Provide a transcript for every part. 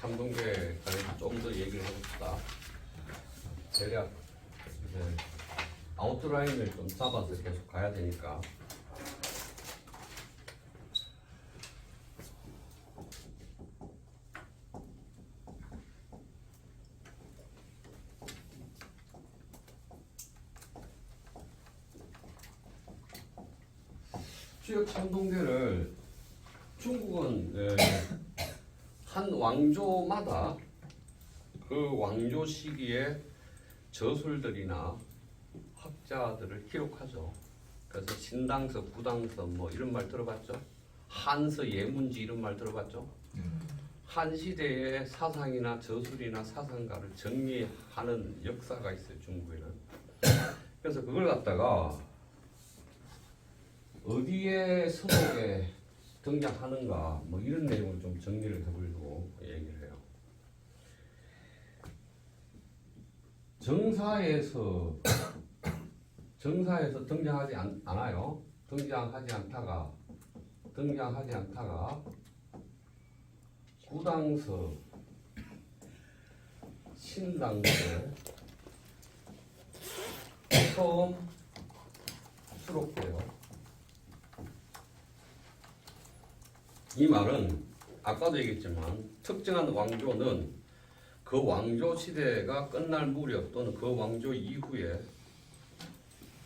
참동계 관해서 좀더 얘기를 해봅시다. 대략 이제 아웃라인을 좀 잡아서 계속 가야 되니까. 추역 참동계를 중국은 예, 한 왕조마다 그 왕조 시기에 저술들이나 학자들을 기록하죠. 그래서 신당서, 부당서 뭐 이런 말 들어봤죠? 한서, 예문지 이런 말 들어봤죠? 한 시대의 사상이나 저술이나 사상가를 정리하는 역사가 있어요 중국에는. 그래서 그걸 갖다가 어디에 서독에 등장하는가 뭐 이런 내용을 좀 정리를 해보려고 얘기를 해요. 정사에서 정사에서 등장하지 않, 않아요. 등장하지 않다가 등장하지 않다가 구당서, 신당서 처음 수록돼요. 이 말은 아까도 얘기했지만 특정한 왕조는 그 왕조 시대가 끝날 무렵 또는 그 왕조 이후에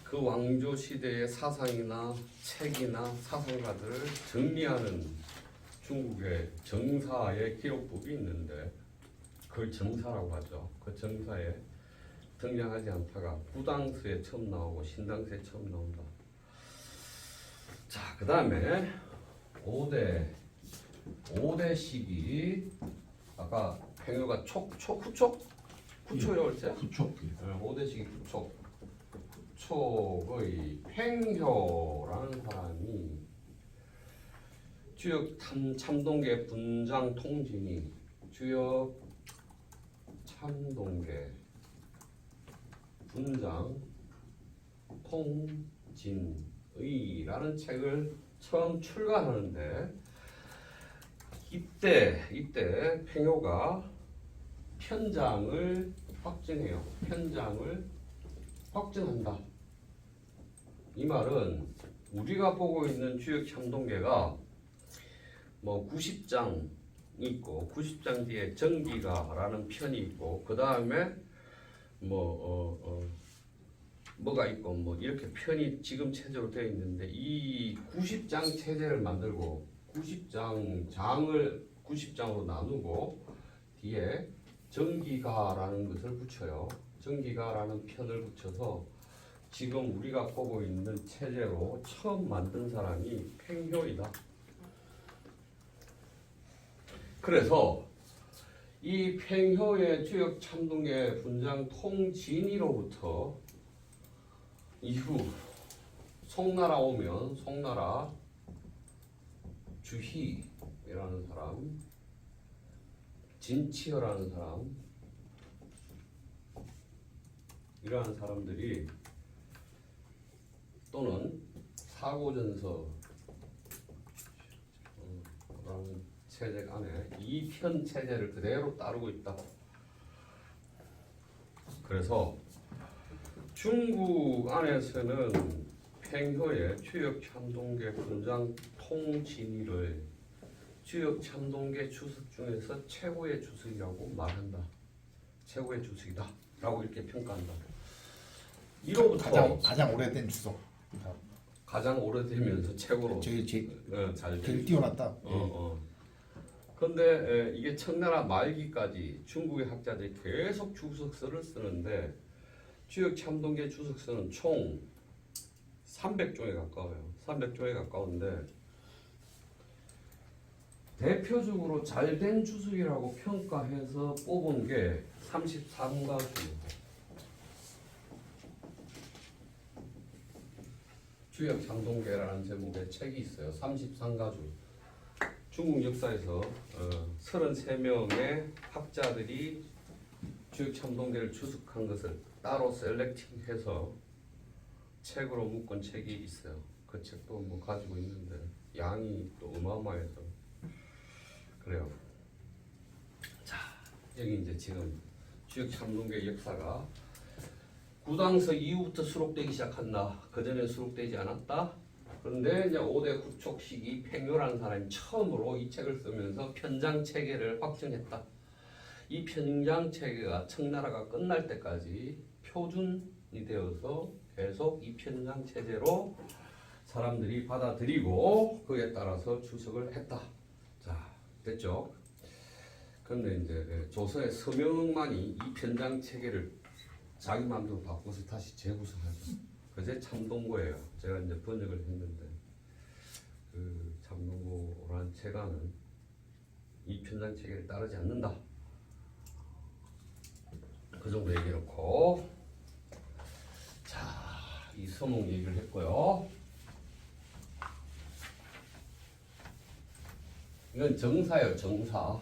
그 왕조 시대의 사상이나 책이나 사상가들을 정리하는 중국의 정사의 기록법이 있는데 그걸 정사라고 하죠. 그 정사에 등장하지 않다가 부당서에 처음 나오고 신당서에 처음 나온다. 자, 그 다음에 5대 5대 시기 아까 팽효가 촉, 촉, 후촉? 후초요, 그랬지? 구촉. 5대 시기 후촉 후촉의 팽효라는 사람이 주역 참, 참동계 분장 통진이 주역 참동계 분장 통진의라는 책을 처음 출간하는데 이때 이때 팽효가 편장을 확증해요. 편장을 확증한다. 이 말은 우리가 보고 있는 주역 참동계가 뭐 90장 있고 90장 뒤에 정기가라는 편이 있고 그 다음에 뭐 어, 어, 뭐가 있고 뭐 이렇게 편이 지금 체제로 되어 있는데 이 90장 체제를 만들고 90장 장을 90장으로 나누고 뒤에 정기가라는 것을 붙여요. 정기가라는 편을 붙여서 지금 우리가 보고 있는 체제로 처음 만든 사람이 팽효이다. 그래서 이 팽효의 주역 참동의 분장 통진이로부터 이후 송나라 오면 송나라 주희라는 사람, 진치어라는 사람, 이러한 사람들이 또는 사고전서 어, 라는 체제 안에 이편 체제를 그대로 따르고 있다. 그래서 중국 안에서는 팽효의 추역 참동계 분장 통진이를 추역 참동계 주석 중에서 최고의 주석이라고 말한다. 최고의 주석이다 라고 이렇게 평가한다. 이로부터 가장 가장, 가장 오래된 주석. 오래되면서 최고로 저희 제 어, 잘 돼. 제일 뛰어났다. 어, 어. 근데 에, 이게 청나라 말기까지 중국의 학자들이 계속 주석서를 쓰는데 주역 참동계 주석서는 총 300종에 가까워요. 300종에 가까운데 대표적으로 잘 된 주석이라고 평가해서 뽑은 게 33가지. 주역 참동계라는 제목의 책이 있어요. 33가지. 중국 역사에서 어, 33명의 학자들이 주역 참동계를 추측한 것을 따로 셀렉팅해서 책으로 묶은 책이 있어요. 그 책도 뭐 가지고 있는데 양이 또 어마어마해서 그래요. 여기 이제 지금 주역 참동계 역사가 구당서 이후부터 수록되기 시작한다. 그 전에 수록되지 않았다. 그런데 이제 5대 구촉 시기 팽묘라는 사람이 처음으로 이 책을 쓰면서 편장 체계를 확정했다. 이 편장 체계가 청나라가 끝날 때까지 표준이 되어서 계속 이 편장 체제로 사람들이 받아들이고 그에 따라서 추석을 했다. 자, 됐죠? 그런데 이제 조선의 서명만이 이 편장 체계를 자기 마음대로 바꿔서 다시 재구성하죠. 그제 참동고예요. 제가 이제 번역을 했는데 그 참동고라는 체가는 이 편장 체계를 따르지 않는다. 그 정도 얘기놓고 자, 이 서몽 얘기를 했고요. 이건 정사예요, 정사.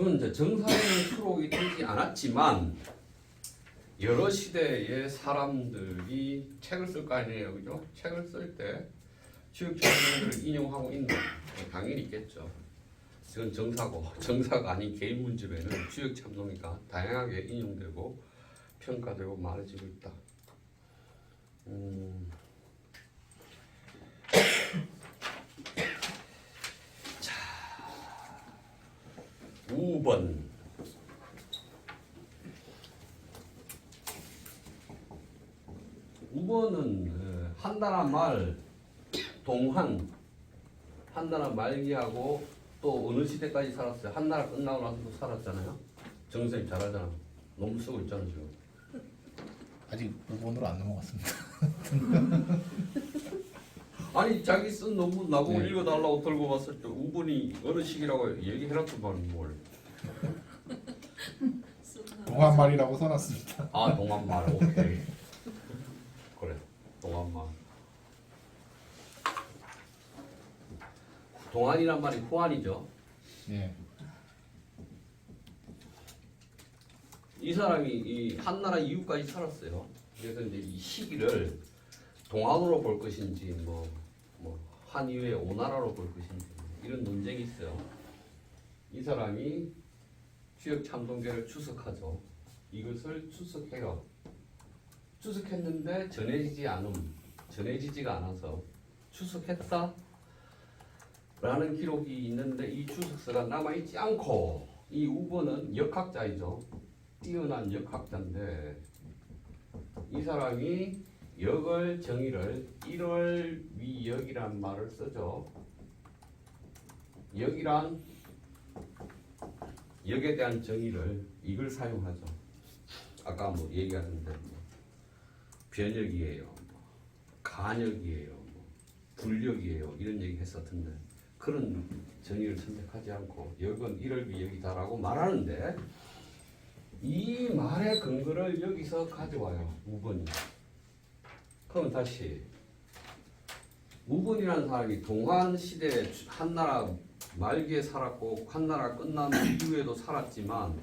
저는 이제 정사에는 수록이 되지 않았지만 여러 시대의 사람들이 책을 쓸 거 아니에요, 그죠? 책을 쓸때 취업자들을 인용하고 있는 게 당연히 있겠죠. 이건 정사고 정사가 아닌 개인 문집에는 취업 참동이가 다양하게 인용되고 평가되고 많아지고 있다. 음. 자, 5번. 우번은 어, 한나라 말 동한 한나라 말기하고 또 어느 시대까지 살았어요? 한나라 끝나고 나서도 살았잖아요. 정선님 잘 알잖아. 너무 쓰고 있잖아 지금. 아직 5번으로 안 넘어갔습니다. 아니 자기 쓴 논문 나보고 네. 읽어달라고 들고 왔을 때 우분이 어느 시기라고 얘기해놨더만 뭘. 동한말이라고 써놨습니다. 아 동안 말 오케이. 그래 동안말. 동안이란 말이 후안이죠. 예. 이 사람이 이 한나라 이후까지 살았어요. 그래서 이제 이 시기를 동안으로 볼 것인지 뭐, 뭐 한이후의 오나라로 볼 것인지 이런 논쟁이 있어요. 이 사람이 취역 참동계를 추석하죠. 이것을 추석해요. 추석했는데 전해지지 않음, 전해지지가 않아서 추석했다. 라는 기록이 있는데 이 추석서가 남아있지 않고 이 우번은 역학자이죠. 뛰어난 역학자인데 이 사람이 역을 정의를 1월 위역이란 말을 쓰죠. 역이란 역에 대한 정의를 이걸 사용하죠. 아까 뭐 얘기하는데 뭐 변역이에요, 뭐 간역이에요, 뭐 불역이에요 이런 얘기 했었던데 그런 정의를 선택하지 않고 역은 1월 위역이다라고 말하는데 이 말의 근거를 여기서 가져와요. 우번이. 그럼 다시 우번이라는 사람이 동한 시대 한나라 말기에 살았고 한나라 끝난 이후에도 살았지만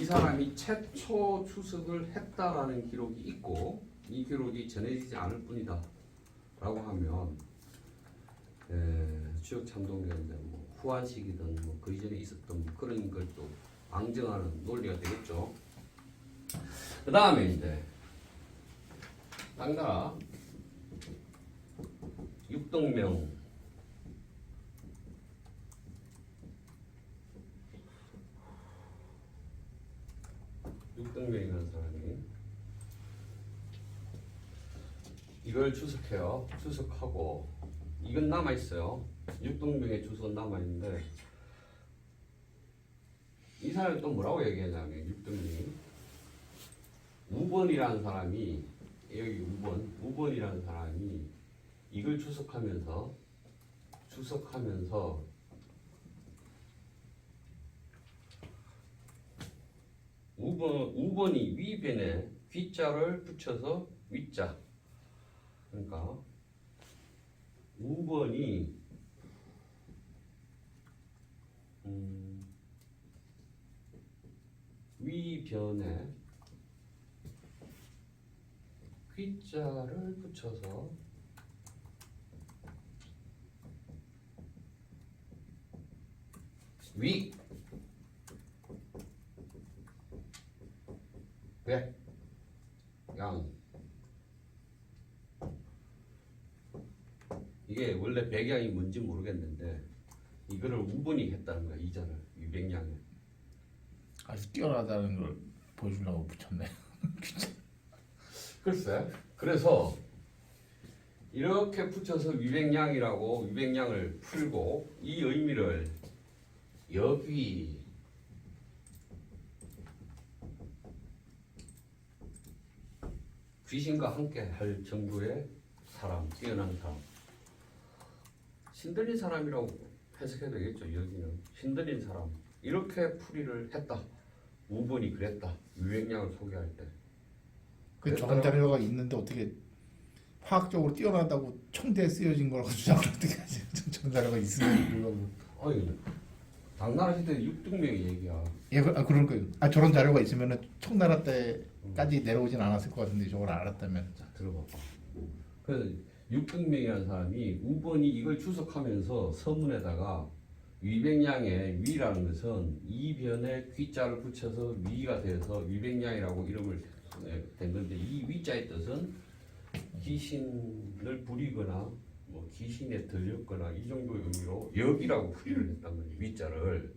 이 사람이 최초 추석을 했다라는 기록이 있고 이 기록이 전해지지 않을 뿐이다. 라고 하면 에, 추적 참동계인데 뭐 후한식이든 뭐 그 이전에 있었던 뭐 그런 걸또 앙정하는 논리가 되겠죠. 그 다음에 이제 당나라 육동명 육동명이라는 사람이 이걸 추석해요. 추석하고 이건 남아 있어요. 육동명의 주소는 남아 있는데 이 사람이 또 뭐라고 얘기하냐면 육동명이 우번이라는 사람이 여기 우번 우번이라는 사람이 이걸 추석하면서 추석하면서 우번 우번이 위변에 귀자를 붙여서 위자 그러니까 우번이 음, 위변에 귀자를 붙여서 위 백, 양 이게 원래 백양이 뭔지 모르겠는데 이거를 우분이 했다는 거야 이자를 위백양에 아주 뛰어나다는 걸 보여주려고 붙였네. 글쎄 그래서 이렇게 붙여서 위백양이라고 위백양을 풀고 이 의미를 여기 귀신과 함께 할 정도의 사람 뛰어난 사람 신들린 사람이라고 해석해도 되겠죠. 여기는 신들린 사람 이렇게 풀이를 했다. 우번이 그랬다. 유행량을 소개할 때. 그 정한 자료가 있는데 어떻게 화학적으로 뛰어나다고 청대에 쓰여진 거라고 주장을 어떻게 하지? 정한 자료가 있으면 아니 당나라 시대 6등병의 얘기야. 예, 그- 아, 그럴 거예요. 아 저런 자료가 있으면 청나라 때까지 음. 내려오진 않았을 것 같은데 저걸 알았다면. 자 들어봐. 그래서 600명이라는 사람이 우번이 이걸 추석하면서 서문에다가 위백량의 위라는 것은 이변에 귀자를 붙여서 위가 돼서 위백량이라고 이름을 네, 된 건데 이 위자의 뜻은 귀신을 부리거나 뭐 귀신에 들렸거나 이 정도 의미로 역이라고 풀이를 했단 말이에요. 위자를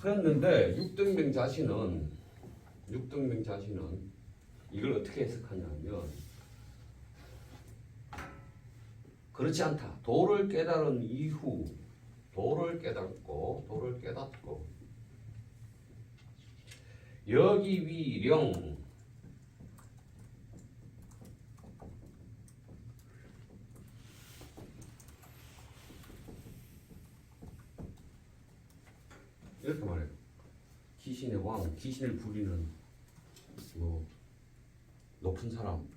그랬는데 육등병 자신은 육등병 자신은 이걸 어떻게 해석하냐면 그렇지 않다. 도를 깨달은 이후 도를 깨닫고 도를 깨닫고 여기 위령 이렇게 말해요. 귀신의 왕, 귀신을 부리는 뭐 높은 사람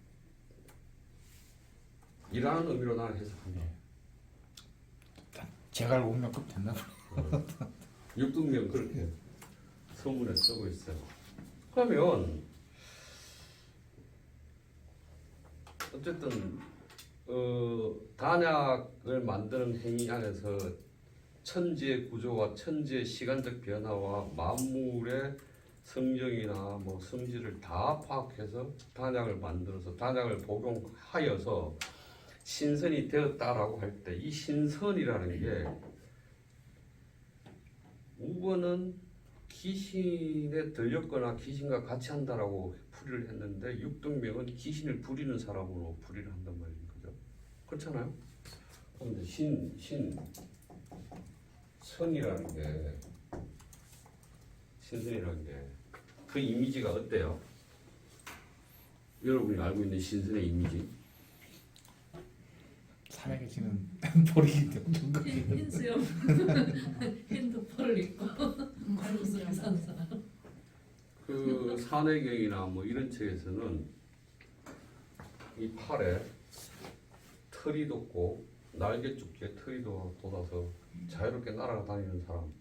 이라는 의미로 나는 해석합니다. 제갈 공명급 됐나 보네. 육등명 그렇게 소문에 쓰고 있어요. 그러면 어쨌든 어, 단약을 만드는 행위 안에서 천지의 구조와 천지의 시간적 변화와 만물의 성정이나 뭐 성질을 다 파악해서 단약을 만들어서 단약을 복용하여서 신선이 되었다라고 할 때 이 신선이라는 게 우번은 귀신에 들렸거나 귀신과 같이 한다라고 풀이를 했는데 육등명은 귀신을 부리는 사람으로 풀이를 한단 말인 거죠. 그렇잖아요. 그런데 신, 신, 선이라는 게 신선이라는 게 그 이미지가 어때요? 여러분이 알고 있는 신선의 이미지? 산에 계시는 보리 정극이 흰 수염 흰도퍼를 입고 칼국수를 산 사람 그 산해경이나 뭐 이런 책에서는 이 팔에 털이 돋고 날개 쪽에 털이 돋- 돋아서 자유롭게 날아다니는 사람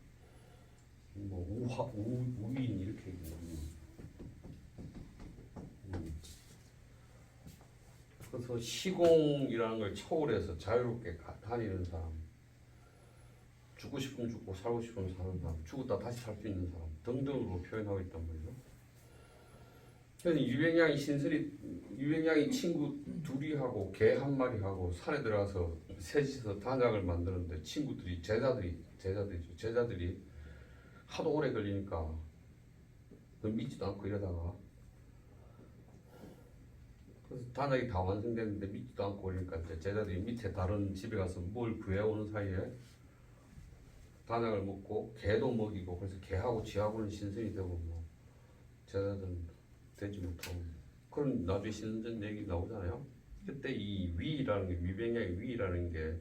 뭐 우하 우, 우인 이렇게. 음. 그래서 시공이라는 걸 초월해서 자유롭게 가- 다니는 사람 죽고 싶으면 죽고 살고 싶으면 사는 사람 죽었다 다시 살 수 있는 사람 등등으로 표현하고 있단 말이죠. 그래서 유행양이 신선이 유행양이 친구 둘이 하고 개 한 마리 하고 산에 들어가서 셋이서 단약을 만드는데 친구들이 제자들이 제자들이죠 제자들이 하도 오래 걸리니까 그 믿지도 않고 이러다가 그래서 단약이 다 완성됐는데 믿지도 않고 그러니까 이제 제자들이 밑에 다른 집에 가서 뭘 구해오는 사이에 단약을 먹고 개도 먹이고 그래서 개하고 쥐하고는 신선이 되고 뭐 제자들은 되지 못하고 그런 나중에 신선 얘기 나오잖아요. 그때 이 위라는 게 위병양의 위라는 게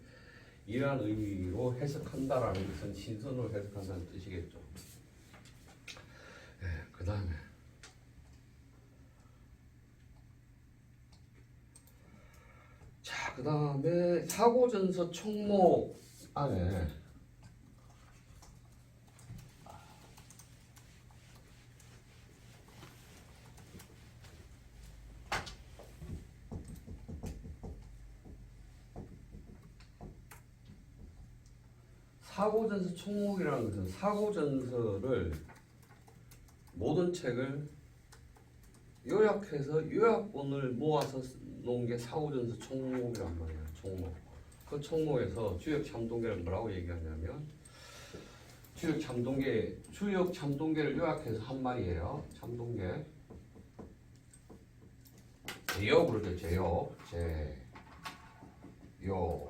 이러한 의미로 해석한다라는 것은 신선으로 해석한다는 뜻이겠죠. 네, 그 다음에 자, 그 다음에 사고전서 총목 안에 사고전서 총목이라는 것은 사고전서를 모든 책을 요약해서 요약본을 모아서 쓰- 놓은 게 사고전서 총목이란 말이에요. 총목. 그 총목에서 주역 참동계를 뭐라고 얘기하냐면 주역 참동계 주역 참동계를 요약해서 한 말이에요. 참동계 제요 그러죠. 제요. 제. 요.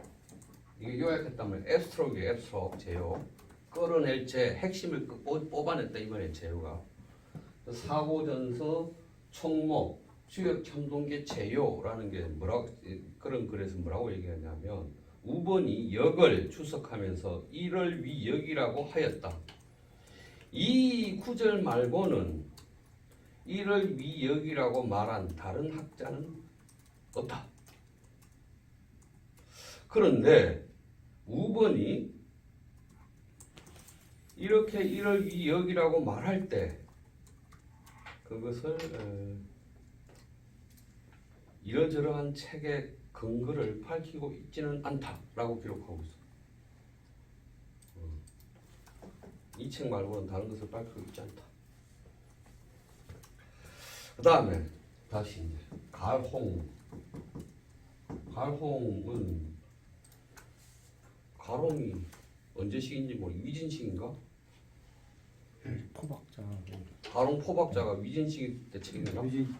이게 요약했다면 앱스트로크예요. 앱스트로크 제요. 끌어낼 제 핵심을 끄- 뽑- 뽑아냈다 이 말이에요. 제요가. 사고전서 총목 수역 참동계 제요라는 게 뭐라고 그런 글에서 뭐라고 얘기하냐면 우번이 역을 추석하면서 이를 위역이라고 하였다. 이 구절 말고는 이를 위역이라고 말한 다른 학자는 없다. 그런데 우번이 이렇게 이를 위역이라고 말할 때 그것을 어, 이러저러한 책의 근거를 밝히고 있지는 않다라고 기록하고 있어. 이 책 말고는 다른 것을 밝히고 있지 않다. 그 다음에 다시 이제 갈홍. 갈홍은 갈홍이 언제식인지 모르 위진식인가? 포박자. 가롱 포박자가 위진식 때 책인가? 유진.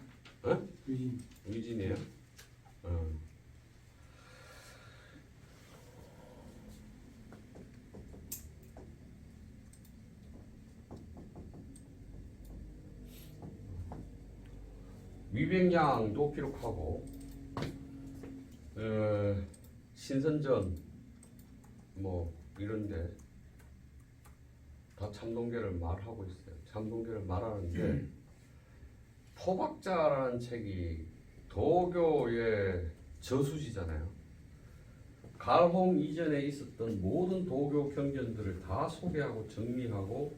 어? 유진. 위진이에요? 어. 위백량도 기록하고 어, 신선전 뭐 이런데 다 참동계를 말하고 있어요. 참동계를 말하는데 포박자라는 책이 도교의 저수지잖아요. 갈홍 이전에 있었던 모든 도교 경전들을 다 소개하고 정리하고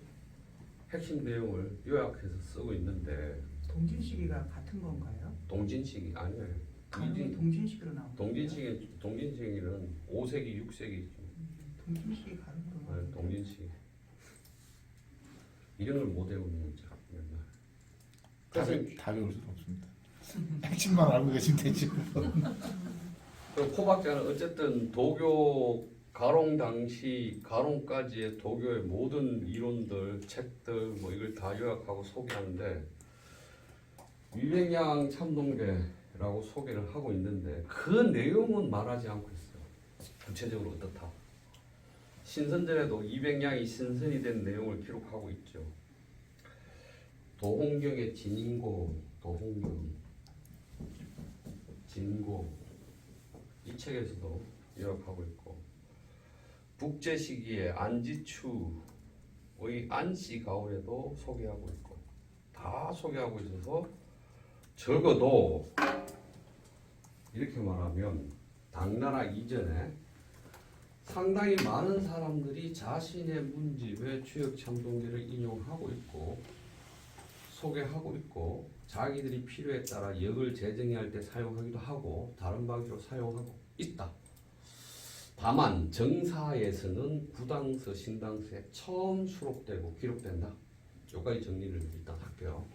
핵심 내용을 요약해서 쓰고 있는데 동진시기가 같은 건가요? 동진식이 아니에요. 강릉이 위진- 동진시기로 나온 동진식이 동진식이는 5세기 6세기 동진시기 가는구나. 네, 동진식 이런 걸못 외우는 거죠. 그래서 답이 다 외울 수는 없습니다. 핵심만 알고 계시면 되지. 그 포박자는 어쨌든 도교 가롱 당시 가롱까지의 도교의 모든 이론들, 책들 뭐 이걸 다 요약하고 소개하는데 위백양 참동계라고 소개를 하고 있는데 그 내용은 말하지 않고 있어요. 구체적으로 어떻다. 신선전에도 이백양이 신선이 된 내용을 기록하고 있죠. 도홍경의 진인고, 도홍경, 진고. 이 책에서도 요약하고 있고. 북제 시기에 안지추의 안씨 가을에도 소개하고 있고. 다 소개하고 있어서 적어도 이렇게 말하면 당나라 이전에 상당히 많은 사람들이 자신의 문집에 추역 참동기를 인용하고 있고 소개하고 있고 자기들이 필요에 따라 역을 재정의할 때 사용하기도 하고 다른 방식으로 사용하고 있다. 다만 정사에서는 구당서, 신당서에 처음 수록되고 기록된다. 여기까지 정리를 일단 할게요.